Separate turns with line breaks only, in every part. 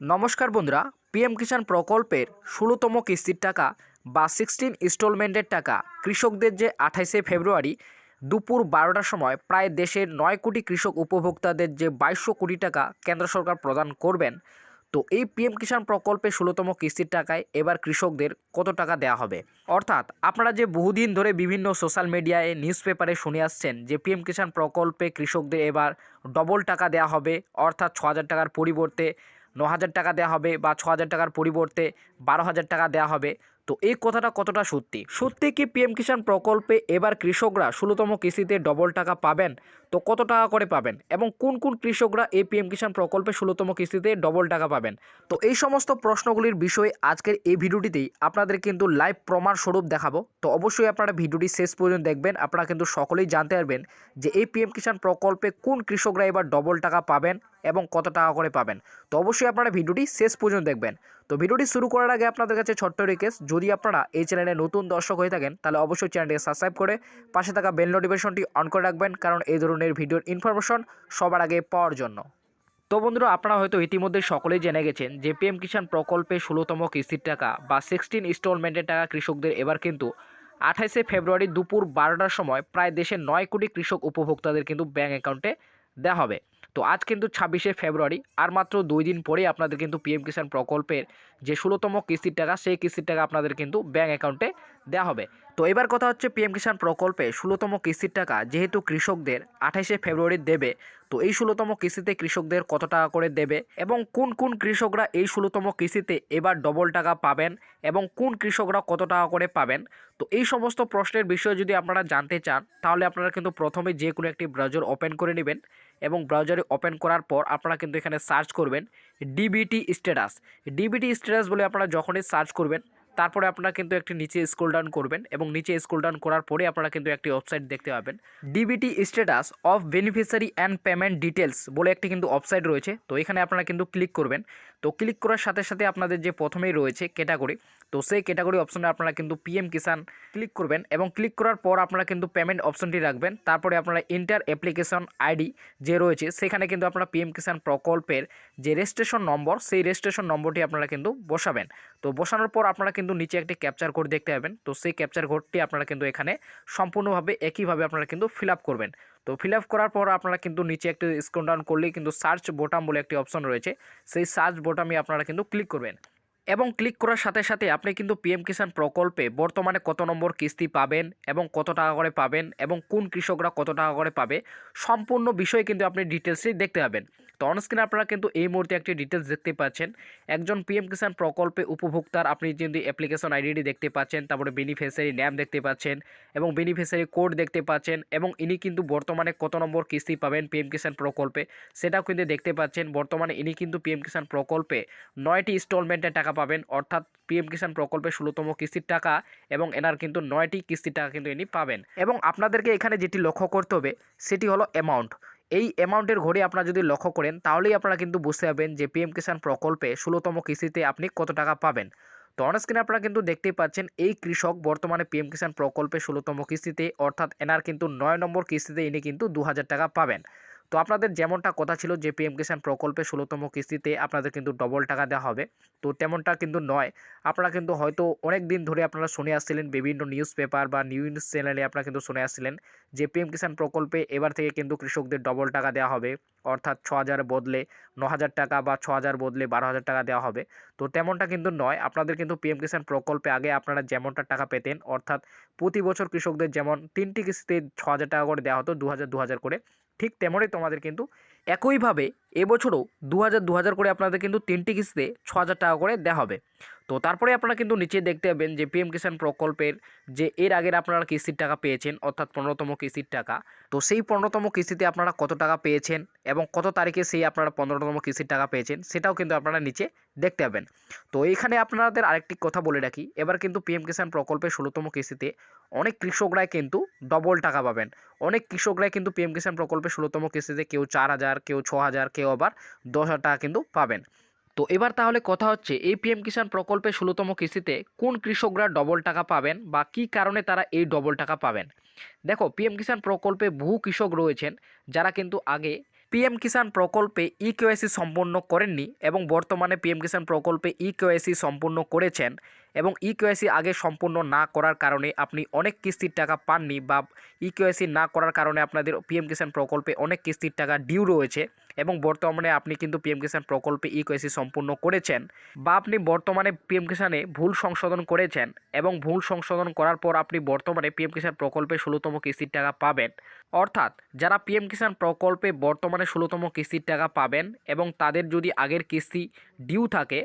নমস্কার বন্ধুরা পিএম কিষাণ প্রকল্পের ষোলোতম কিস্তির টাকা বা সিক্সটিন ইনস্টলমেন্টের টাকা কৃষকদের যে আঠাইশে ফেব্রুয়ারি দুপুর বারোটার সময় প্রায় দেশের নয় কোটি কৃষক উপভোক্তাদের যে বাইশশো কোটি টাকা কেন্দ্র সরকার প্রদান করবেন, তো এই পিএম কিষাণ প্রকল্পে ষোলোতম কিস্তির টাকায় এবার কৃষকদের কত টাকা দেওয়া হবে? অর্থাৎ আপনারা যে বহুদিন ধরে বিভিন্ন সোশ্যাল মিডিয়ায় নিউজ পেপারে শুনে আসছেন যে পিএম কিষাণ প্রকল্পে কৃষকদের এবার ডবল টাকা দেওয়া হবে, অর্থাৎ ছ হাজার টাকার পরিবর্তে ন হাজার টাকা দেওয়া হবে বা ছ হাজার টাকার পরিবর্তে বারো হাজার টাকা দেওয়া হবে। তো এই কথাটা কতটা সত্যি? সত্যি কি পিএম কিষাণ প্রকল্পে এবার কৃষকরা ষোলোতম কিস্তিতে ডবল টাকা পাবেন? তো কত টাকা করে পাবেন? এবং কোন কোন কৃষকরা এই পিএম কিষাণ প্রকল্পে ষোলোতম কিস্তিতে ডবল টাকা পাবেন? তো এই সমস্ত প্রশ্নগুলির বিষয়ে আজকের এই ভিডিওটিতেই আপনাদের কিন্তু লাইভ প্রমাণ স্বরূপ দেখাবো। তো অবশ্যই আপনারা ভিডিওটি শেষ পর্যন্ত দেখবেন, আপনারা কিন্তু সকলেই জানতে পারবেন যে এই পিএম কিষাণ প্রকল্পে কোন কৃষকরা এবার ডবল টাকা পাবেন এবং কত টাকা করে পাবেন। তো অবশ্যই আপনারা ভিডিওটি শেষ পর্যন্ত দেখবেন। তো ভিডিওটি শুরু করার আগে আপনাদের কাছে ছোট্ট রিকোয়েস্ট যদি আপনারা এই চ্যানেলে নতুন দর্শক হয়ে থাকেন, তাহলে অবশ্যই চ্যানেলটিকে সাবস্ক্রাইব করে পাশে থাকা বেল নোটিফিকেশনটি অন করে রাখবেন, কারণ এই ধরনের ভিডিওর ইনফরমেশন সবার আগে পাওয়ার জন্য। তো বন্ধুরা, আপনারা হয়তো ইতিমধ্যে সকলেই জেনে গেছেন যে পিএম কিষাণ প্রকল্পে ষোলোতম কিস্তির টাকা বা সিক্সটিন ইনস্টলমেন্টের টাকা কৃষকদের এবার কিন্তু আঠাইশে ফেব্রুয়ারি দুপুর বারোটার সময় প্রায় দেশের নয় কোটি কৃষক উপভোক্তাদের কিন্তু ব্যাঙ্ক অ্যাকাউন্টে দেওয়া হবে। তো আজ কিন্তু ছাব্বিশে ফেব্রুয়ারি, আর মাত্র দুই দিন পরে আপনাদের কিন্তু পিএম কিষাণ প্রকল্পের যে ষোলোতম কিস্তির টাকা, সেই কিস্তির টাকা আপনাদের কিন্তু ব্যাঙ্ক অ্যাকাউন্টে দেওয়া হবে। তো এবার কথা হচ্ছে পিএম কিষাণ প্রকল্পে ষোলোতম কিস্তির টাকা যেহেতু কৃষকদের আঠাইশে ফেব্রুয়ারি দেবে, তো এই ষোলোতম কিস্তিতে কৃষকদের কত টাকা করে দেবে এবং কোন কোন কৃষকরা এই ষোলোতম কিস্তিতে এবার ডবল টাকা পাবেন এবং কোন কৃষকরা কত টাকা করে পাবেন? তো এই সমস্ত প্রশ্নের বিষয়ে যদি আপনারা জানতে চান, তাহলে আপনারা কিন্তু প্রথমে যে কোনো একটি ব্রাউজার ওপেন করে নেবেন এবং ব্রাউজারে ওপেন করার পর আপনারা কিন্তু এখানে সার্চ করবেন ডিবিটি স্ট্যাটাস ডিবিটি স্ট্যাটাস বলে আপনারা যখনই সার্চ করবেন তারপরে আপনারা কিন্তু একটি নিচে স্ক্রল ডাউন করবেন এবং নিচে স্ক্রল ডাউন করার পরে আপনারা কিন্তু একটি ওয়েবসাইট দেখতে পাবেন। DBT status of beneficiary and payment details বলে একটি কিন্তু ওয়েবসাইট রয়েছে। তো এখানে আপনারা কিন্তু ক্লিক করবেন। তো ক্লিক করার সাথে সাথে আপনাদের যে প্রথমেই রয়েছে ক্যাটাগরি তো সেই ক্যাটাগরি অপশনে আপনারা কিন্তু পিএম কিষান ক্লিক করবেন এবং ক্লিক করার পর আপনারা কিন্তু পেমেন্ট অপশনটি রাখবেন। তারপরে আপনারা ইন্টার অ্যাপ্লিকেশন আইডি যে রয়েছে, সেখানে কিন্তু আপনারা পিএম কিষান প্রকল্পের যে রেজিস্ট্রেশন নম্বর সেই রেজিস্ট্রেশন নম্বরটি আপনারা কিন্তু বসাবেন। তো বসানোর পর আপনারা কিন্তু নিচে একটি ক্যাপচার কোড দেখতে পাবেন। তো সেই ক্যাপচার কোডটি আপনারা কিন্তু এখানে সম্পূর্ণভাবে একইভাবে আপনারা কিন্তু ফিল করবেন। তো ফিল করার পর আপনারা কিন্তু নিচে একটি স্ক্রল ডাউন করলেই কিন্তু সার্চ বোটাম বলে একটি অপশন রয়েছে। সেই সার্চ বোটামে আপনারা কিন্তু ক্লিক করবেন। এবং ক্লিক করার সাথে সাথে আপনি কিন্তু পিএম কিষাণ প্রকল্পে বর্তমানে কত নম্বর কিস্তি পাবেন এবং কত টাকা করে পাবেন এবং কোন কৃষকরা কত টাকা করে পাবে, সম্পূর্ণ বিষয়ে কিন্তু আপনি ডিটেলসটি দেখতে পাবেন। তো অনস্ক্রিনে আপনারা কিন্তু এই মুহূর্তে একটি ডিটেলস দেখতে পাচ্ছেন। একজন পিএম কিষাণ প্রকল্পে উপভোক্তার আপনি যদি অ্যাপ্লিকেশন আইডিটি দেখতে পাচ্ছেন, তারপরে বেনিফিশিয়ারি নাম দেখতে পাচ্ছেন এবং বেনিফিশিয়ারি কোড দেখতে পাচ্ছেন এবং ইনি কিন্তু বর্তমানে কত নম্বর কিস্তি পাবেন পিএম কিষাণ প্রকল্পে, সেটাও কিন্তু দেখতে পাচ্ছেন। বর্তমানে ইনি কিন্তু পিএম কিষাণ প্রকল্পে নয়টি ইনস্টলমেন্টের টাকা পাবেন। অর্থাৎ পিএম কিষাণ প্রকল্পে ষোলোতম কিস্তির টাকা এবং এনার কিন্তু নয়টি কিস্তির টাকা কিন্তু ইনি পাবেন। এবং আপনাদেরকে এখানে যেটি লক্ষ্য করতে হবে, সেটি হলো অ্যামাউন্ট এই অ্যামাউন্টের ঘড়ি আপনারা যদি লক্ষ্য করেন, তাহলেই আপনারা কিন্তু বুঝতে পারবেন যে পিএম কিষাণ প্রকল্পে ষোলোতম কিস্তিতে আপনি কত টাকা পাবেন। তো অনস্ক্রিনে আপনারা কিন্তু দেখতেই পাচ্ছেন, এই কৃষক বর্তমানে পিএম কিষাণ প্রকল্পে ষোলোতম কিস্তিতে, অর্থাৎ এনার কিন্তু নয় নম্বর কিস্তিতে ইনি কিন্তু দু হাজার টাকা পাবেন। তো আপনাদের যেমনটা কথা ছিল যে পিএম কিষাণ প্রকল্পে ষোলোতম কিস্তিতে আপনাদের কিন্তু ডবল টাকা দেওয়া হবে। তো তেমনটা কিন্তু নয়। আপনারা কিন্তু হয়তো অনেক দিন ধরে আপনারা শুনে আসছিলেন, বিভিন্ন নিউজ পেপার বা নিউজ চ্যানেলে আপনারা কিন্তু শুনে আসছিলেন যে পিএম কিষাণ প্রকল্পে এবার থেকে কিন্তু কৃষকদের ডবল টাকা দেওয়া হবে। অর্থাৎ ছ হাজার বদলে ন হাজার টাকা বা ছ হাজার বদলে বারো হাজার টাকা দেওয়া হবে। তো তেমনটা কিন্তু নয়। আপনাদের কিন্তু পিএম কিষাণ প্রকল্পে আগে আপনারা যেমনটা টাকা পেতেন, অর্থাৎ প্রতি বছর কৃষকদের যেমন তিনটি কিস্তিতে ছ হাজার টাকা করে দেওয়া হতো, দু হাজার দু হাজার করে। ঠিক তেমনই তোমাদের কিন্তু একইভাবে এবছরও দু হাজার দু হাজার করে আপনাদের কিন্তু তিনটি কিস্তিতে ছ হাজার টাকা করে দেওয়া হবে। তো তারপরে আপনারা কিন্তু নিচে দেখতে পাবেন যে পিএম কিষাণ প্রকল্পের যে এর আগের আপনারা কিস্তির টাকা পেয়েছেন, অর্থাৎ পনেরোতম কিস্তির টাকা। তো সেই পনেরোতম কিস্তিতে আপনারা কত টাকা পেয়েছেন এবং কত তারিখে সেই আপনারা পনেরোতম কিস্তির টাকা পেয়েছেন, সেটাও কিন্তু আপনারা নিচে দেখতে পাবেন। তো এইখানে আপনাদের আরেকটি কথা বলে রাখি, এবার কিন্তু পিএম কিষাণ প্রকল্পের ষোলোতম কিস্তিতে অনেক কৃষকরাই কিন্তু ডবল টাকা পাবেন। অনেক কৃষকরাই কিন্তু পিএম কিষাণ প্রকল্পের ষোলোতম কিস্তিতে কেউ চার হাজার, কেউ ছ হাজার কেউ আবার দশ হাজার টাকা কিন্তু পাবেন। তো এবার তাহলে কথা হচ্ছে এই পিএম কিষাণ প্রকল্পে ষোলোতম কিস্তিতে কোন কৃষকরা ডবল টাকা পাবেন বা কি কারণে তারা এই ডবল টাকা পাবেন? দেখো পিএম কিষাণ প্রকল্পে বহু কৃষক রয়েছেন, যারা কিন্তু আগে পিএম কিষাণ প্রকল্পে ই কেওয়াইসি সম্পন্ন করেননি এবং বর্তমানে পিএম কিষাণ প্রকল্পে ই কেওয়াইসি সম্পূর্ণ করেছেন। এবং ই কেওয়াইসি আগে সম্পূর্ণ না করার কারণে আপনি অনেক কিস্তির টাকা পাননি বা ই কেওয়াইসি না করার কারণে আপনাদের পিএম কিষাণ প্রকল্পে অনেক কিস্তির টাকা ডিউ রয়েছে এবং বর্তমানে আপনি কিন্তু পিএম কিষাণ প্রকল্পে ই কেওয়াইসি সম্পূর্ণ করেছেন বা আপনি বর্তমানে পিএম কিষাণে ভুল সংশোধন করেছেন এবং ভুল সংশোধন করার পর আপনি বর্তমানে পিএম কিষাণ প্রকল্পে ষোলোতম কিস্তির টাকা পাবেন। অর্থাৎ যারা পিএম কিষাণ প্রকল্পে বর্তমানে ষোলোতম কিস্তির টাকা পাবেন এবং তাদের যদি আগের কিস্তি ডিউ থাকে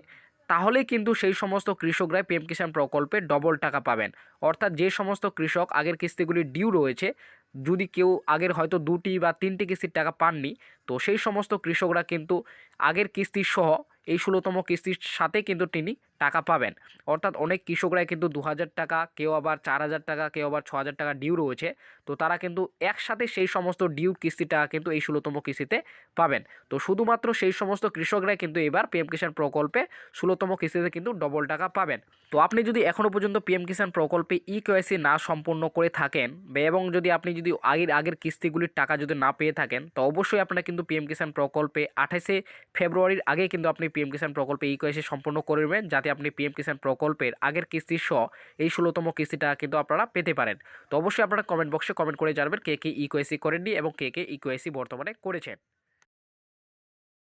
তাহলে কিন্তু সেই সমস্ত কৃষকরাই পিএম কিষাণ প্রকল্পে ডবল টাকা পাবেন। অর্থাৎ যে সমস্ত কৃষক আগের কিস্তিগুলি ডিউ রয়েছে যদি কেউ আগের হয়তো দুটি বা তিনটি কিস্তির টাকা পাননি, তো সেই সমস্ত কৃষকরা কিন্তু আগের কিস্তির সহ এই ষোলোতম কিস্তির সাথে কিন্তু তিনি টাকা পাবেন। অর্থাৎ অনেক কৃষকরাই কিন্তু দু হাজার টাকা, কেউ আবার চার হাজার টাকা, কেউ আবার ছ হাজার টাকা ডিউ রয়েছে, তো তারা কিন্তু একসাথে সেই সমস্ত ডিউ কিস্তি টাকা কিন্তু এই ষোলোতম কিস্তিতে পাবেন। তো শুধুমাত্র সেই সমস্ত কৃষকরাই কিন্তু এবার পিএম কিষাণ প্রকল্পে ষোলোতম কিস্তিতে কিন্তু ডবল টাকা পাবেন। তো আপনি যদি এখনও পর্যন্ত পিএম কিষাণ প্রকল্পে ই কেওয়াইসি না সম্পূর্ণ করে থাকেন এবং যদি আপনি যদি আগের আগের কিস্তিগুলির টাকা যদি না পেয়ে থাকেন, তো অবশ্যই আপনারা কিন্তু পিএম কিষাণ প্রকল্পে আঠাশে ফেব্রুয়ারির আগে কিন্তু আপনি পিএম কিষাণ প্রকল্পে ই কয়েসে সম্পন্ন করে যাতে আপনি পিএম কিষাণ প্রকল্পের আগের কিস্তির সহ এই ষোলোতম কিস্তিটা কিন্তু আপনারা পেতে পারেন। তো অবশ্যই আপনারা কমেন্ট বক্সে কমেন্ট করে জানাবেন কে কে ই কেওয়াইসি করেননি এবং কে কে ই কেওয়াইসি বর্তমানে করেছেন।